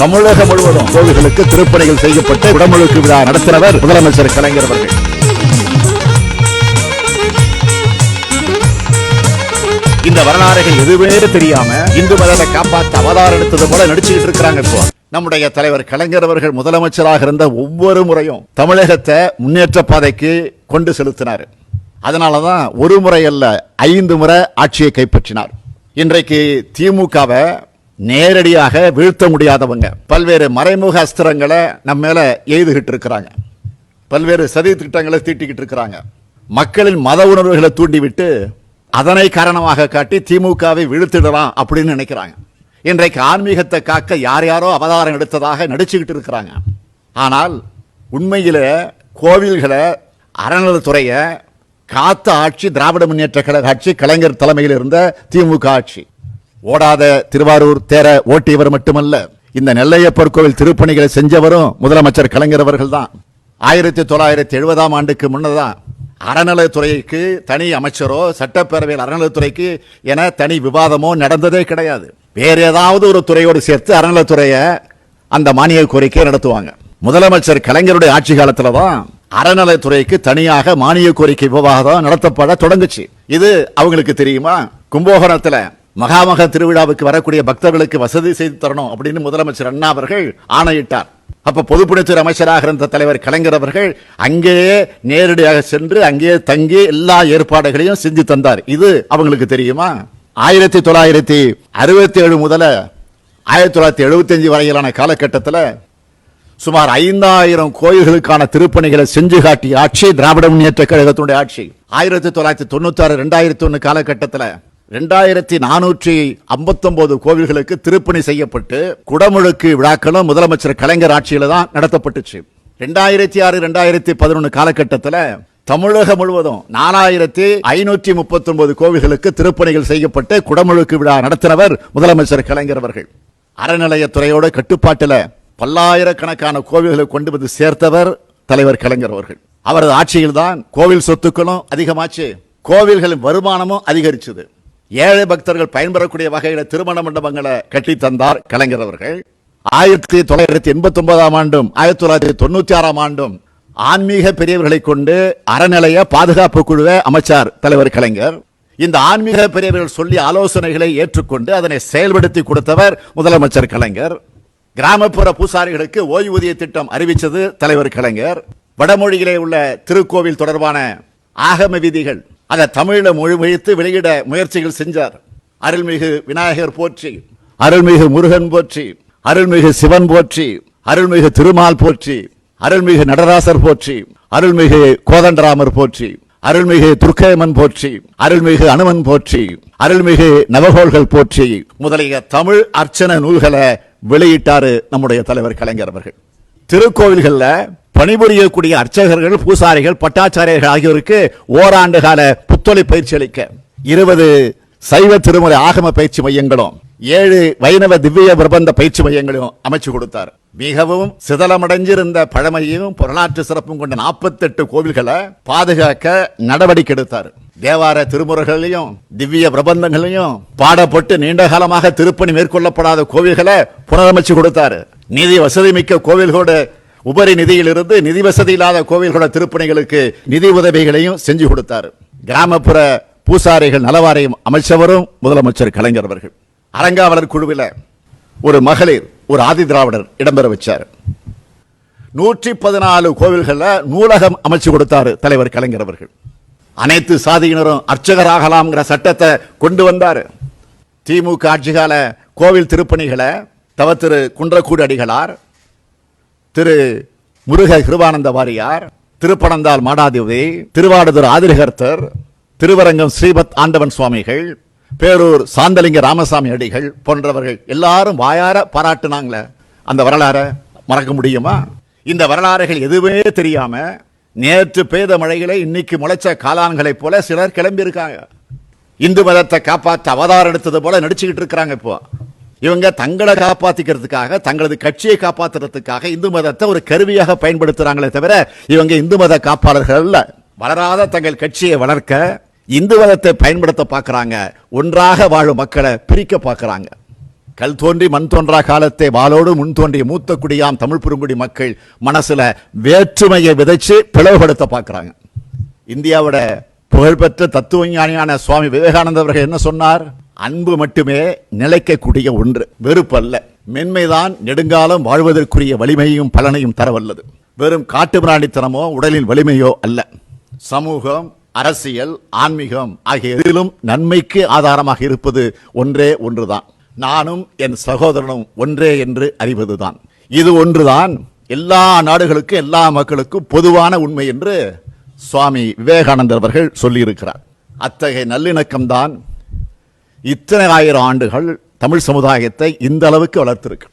தமிழகம் முழுவதும் கோவில்களுக்கு திருப்பணிகள் செய்யப்பட்டு குடமுழுக்கு விழா நடத்தினவர் முதலமைச்சர் கலைஞர் அவர்கள். இந்த வரலாறுகள் எதுவுமே தெரியாம இந்து மதத்தை காப்பாற்ற அவதாரம் எடுத்தது போல நடிச்சுக்கிட்டு இருக்கிறாங்க இப்போ. நம்முடைய தலைவர் கலைஞர் அவர்கள் முதலமைச்சராக இருந்த ஒவ்வொரு முறையும் தமிழகத்தை முன்னேற்ற பாதைக்கு கொண்டு செலுத்தினார். அதனாலதான் ஒரு முறை அல்ல ஐந்து முறை ஆட்சியை கைப்பற்றினார். இன்றைக்கு திமுகவை நேரடியாக வீழ்த்த முடியாதவங்க. பல்வேறு மறைமுக அஸ்திரங்களை நம்ம மேல எய்துகிட்டு இருக்கிறாங்க. பல்வேறு சதி திட்டங்களை தீட்டிக்கிட்டு இருக்கிறாங்க. மக்களின் மத உணர்வுகளை தூண்டிவிட்டு அதனை காரணமாக காட்டி திமுகவை வீழ்த்திடலாம் அப்படின்னு நினைக்கிறாங்க. இன்றைக்கு ஆன்மீகத்தை காக்க யார் யாரோ அவதாரம் எடுத்ததாக நடிச்சுக்கிட்டு இருக்கிறாங்க. ஆனால் உண்மையில் கோவில்களை அறநிலைத்துறையை காத்த ஆட்சி திராவிட முன்னேற்ற கழக ஆட்சி கலைஞர் தலைமையில் இருந்த திமுக ஆட்சி. ஓடாத திருவாரூர் தேர ஓட்டியவர் மட்டுமல்ல இந்த நெல்லையப்பர் கோவில் திருப்பணிகளை செஞ்சவரும் முதலமைச்சர் கலைஞர் அவர்கள் தான் ஆயிரத்தி தொள்ளாயிரத்தி எழுபதாம் ஆண்டுக்கு முன்னதான் அறநிலையத்துறைக்கு தனி அமைச்சரோ சட்டப்பேரவையில் அறநிலையத்துறைக்கு என தனி விவாதமோ நடந்ததே கிடையாது. வேறு ஏதாவது ஒரு துறையோடு சேர்த்து அறநிலையத்துறையை அந்த மானிய கோரிக்கை நடத்துவாங்க. முதலமைச்சர் கலைஞருடைய ஆட்சி காலத்தில் தான் அறநிலையத்துறைக்கு தனியாக மானிய கோரிக்கை விவாதம் நடத்தப்பட தொடங்குச்சு. இது அவங்களுக்கு தெரியுமா? கும்பகோணத்தில் மகாமக திருவிழாவுக்கு வரக்கூடிய பக்தர்களுக்கு வசதி செய்து தரணும் அப்படின்னு முதலமைச்சர் அண்ணா அவர்கள் ஆணையிட்டார். அப்ப பொதுப்பணித்துறை அமைச்சராக இருந்த தலைவர் கலைஞர் அவர்கள் அங்கேயே நேரடியாக சென்று அங்கேயே தங்கி எல்லா ஏற்பாடுகளையும் செஞ்சு தந்தார். இது அவங்களுக்கு தெரியுமா? ஆயிரத்தி தொள்ளாயிரத்தி அறுபத்தி ஏழு முதல ஆயிரத்தி தொள்ளாயிரத்தி எழுபத்தி அஞ்சு வரையிலான காலகட்டத்தில் சுமார் ஐந்தாயிரம் கோயில்களுக்கான திருப்பணிகளை செஞ்சு காட்டிய ஆட்சி திராவிட முன்னேற்ற கழகத்தினுடைய ஆட்சி. ஆயிரத்தி தொள்ளாயிரத்தி தொண்ணூத்தி ஆறு ரெண்டாயிரத்தி ஒன்று காலகட்டத்தில் ரெண்டாயிரத்தி நானூற்றி ஐம்பத்தொன்பது கோவில்களுக்கு திருப்பணி செய்யப்பட்டு குடமுழுக்கு விழாக்களும் முதலமைச்சர் கலைஞர் ஆட்சியில் தான் நடத்தப்பட்டுச்சு. ரெண்டாயிரத்தி ஆறு ரெண்டாயிரத்தி பதினொன்று காலகட்டத்தில் தமிழகம் முழுவதும் நாலாயிரத்தி ஐநூற்றி முப்பத்தி ஒன்பது கோவில்களுக்கு திருப்பணிகள் செய்யப்பட்டு குடமுழுக்கு விழா நடத்தினவர் முதலமைச்சர் கலைஞர் அவர்கள். அறநிலையத்துறையோட கட்டுப்பாட்டில் பல்லாயிரக்கணக்கான கோவில்களை கொண்டு வந்து சேர்த்தவர் தலைவர் கலைஞர் அவர்கள். அவரது ஆட்சியில்தான் கோவில் சொத்துக்களும் அதிகமாச்சு. கோவில்களின் வருமானமும் அதிகரிச்சது. ஏழை பக்தர்கள் பயன்பெறக்கூடிய வகையில திருமண மண்டபங்களை கட்டித்தந்தார் கலைஞர் அவர்கள். ஆயிரத்தி தொள்ளாயிரத்தி எண்பத்தி ஒன்பதாம் ஆண்டும் ஆயிரத்தி தொள்ளாயிரத்தி தொண்ணூத்தி ஆறாம் ஆண்டும் ஆன்மீக பெரியவர்களை கொண்டு அறநிலைய பாதுகாப்பு குழுவை அமைச்சார் தலைவர் கலைஞர். இந்த ஆன்மீக பெரியவர்கள் சொல்லி ஆலோசனைகளை ஏற்றுக்கொண்டு அதனை செயல்படுத்தி கொடுத்தவர் முதலமைச்சர் கலைஞர். கிராமப்புற பூசாரிகளுக்கு ஓய்வூதிய திட்டம் அறிவித்தது தலைவர் கலைஞர். வடமொழியிலே உள்ள திருக்கோவில் தொடர்பான ஆகம விதிகள் அதை தமிழில் மொழிபெயர்த்து வெளியிட முயற்சிகள் செஞ்சார். அருள்மிகு விநாயகர் போற்றி அருள்மிகு முருகன் போற்றி அருள்மிகு சிவன் போற்றி அருள்மிகு திருமால் போற்றி அருள்மிகு நடராசர் போற்றி அருள்மிகு கோதண்டராமர் போற்றி அருள்மிகு துர்க்கையம்மன் போற்றி அருள்மிகு அனுமன் போற்றி அருள்மிகு நவகோள்கள் போற்றி. முதலிய தமிழ் அர்ச்சன நூல்களை வெளியிட்டாரு நம்முடைய தலைவர் கலைஞர் அவர்கள். திருக்கோவில்கள்ல பணிபுரியக்கூடிய அர்ச்சகர்கள் பூசாரிகள் பட்டாச்சாரியர்கள் ஆகியோருக்கு ஓராண்டு கால புத்தொழி பயிற்சி அளிக்க. இருபது சைவ திருமுறை ஆகம பயிற்சி மையங்களும் ஏழு வைணவ திவ்ய பிரபந்த பயிற்சி மையங்களையும் அமைச்சு கொடுத்தார். மிகவும் சிதலமடைஞ்சிருந்த பழமையும் வரலாற்று சிறப்பும் கொண்ட 48 கோவில்களை பாதுகாக்க நடவடிக்கை எடுத்தார். தேவார திருமுறைகளையும் திவ்ய பிரபந்தங்களையும் பாடப்பட்டு நீண்ட காலமாக திருப்பணி மேற்கொள்ளப்படாத கோவில்களை புனரமைச்சு கொடுத்தாரு. நிதி வசதி மிக்க கோவில்களோடு உபரி நிதியிலிருந்து நிதி வசதி இல்லாத கோவில்களோட திருப்பணிகளுக்கு நிதி உதவிகளையும் செஞ்சு கொடுத்தார். கிராமப்புற பூசாரிகள் நலவாரியம் அமைச்சவரும் முதலமைச்சர் கலைஞர் அவர்கள். அரங்காவலர் குழுவில் ஒரு மகளிர் ஒரு ஆதி திராவிடர் இடம்பெற வச்சார். நூற்றி பதினாலு கோவில்களில் நூலகம் அமைச்சு கொடுத்தாரு தலைவர் கலைஞர் அவர்கள். அனைத்து சாதியினரும் அர்ச்சகராகலாம்ங்கிற சட்டத்தை கொண்டு வந்தார். திமுக ஆட்சிகால கோவில் திருப்பணிகளை தவ திரு குன்றக்கூடு அடிகளார் திரு முருக கிருபானந்த வாரியார் திருப்பனந்தாள் மாடாதேவி திருவாடுதுறை ஆதிரிகர்த்தர் திருவரங்கம் ஸ்ரீபத் ஆண்டவன் சுவாமிகள் பேரூர் சாந்தலிங்க ராமசாமி அடிகள் போன்றவர்கள் எல்லாரும் வாயார பாராட்டுனாங்களே. அந்த வரலாறை மறக்க முடியுமா? இந்த வரலாறுகள் எதுவுமே தெரியாம நேற்று பெய்த மழைகளை இன்னைக்கு முளைச்ச காளான்களைப் போல சிலர் கிளம்பியிருக்காங்க. இந்து மதத்தை காப்பாற்ற அவதாரம் எடுத்தது போல நடிச்சுக்கிட்டு இருக்கிறாங்க இப்போ. இவங்க தங்களை காப்பாற்றிக்கிறதுக்காக தங்களது கட்சியை காப்பாத்துறதுக்காக இந்து மதத்தை ஒரு கருவியாக பயன்படுத்துகிறாங்களே தவிர இவங்க இந்து மத காப்பாளர்கள் அல்ல. வளராத தங்கள் கட்சியை வளர்க்க இந்து மதத்தை பயன்படுத்த பார்க்குறாங்க. ஒன்றாக வாழும் மக்களை பிரிக்க பார்க்குறாங்க. கல் தோன்றி மண் தோன்றா காலத்தை வாளோடு முன் தோன்றிய மூத்த குடியாம் தமிழ் பெருங்குடி மக்கள் மனசில் வேற்றுமையை விதைச்சு பிளவுபடுத்த பார்க்குறாங்க. இந்தியாவோட புகழ்பெற்ற தத்துவஞானியான சுவாமி விவேகானந்தர் அவர்கள் என்ன சொன்னார்? அன்பு மட்டுமே நிலைக்கக்கூடிய ஒன்று வெறுப்பல்ல. மென்மைதான் நெடுங்காலம் வாழ்வதற்குரிய வலிமையும் பலனையும் தரவல்லது. வெறும் காட்டு பிராணித்தனமோ உடலின் வலிமையோ அல்ல. சமூகம் அரசியல் ஆன்மீகம் ஆகிய எதிலும் நன்மைக்கு ஆதாரமாக இருப்பது ஒன்றே ஒன்றுதான். நானும் என் சகோதரனும் ஒன்றே என்று அறிவதுதான். இது ஒன்றுதான். எல்லா நாடுகளுக்கும் எல்லா மக்களுக்கும் பொதுவான உண்மை என்று சுவாமி விவேகானந்தர் அவர்கள் சொல்லியிருக்கிறார். அத்தகைய நல்லிணக்கம்தான் இத்தனை ஆயிரம் ஆண்டுகள் தமிழ் சமுதாயத்தை இந்த அளவுக்கு வளர்த்திருக்கு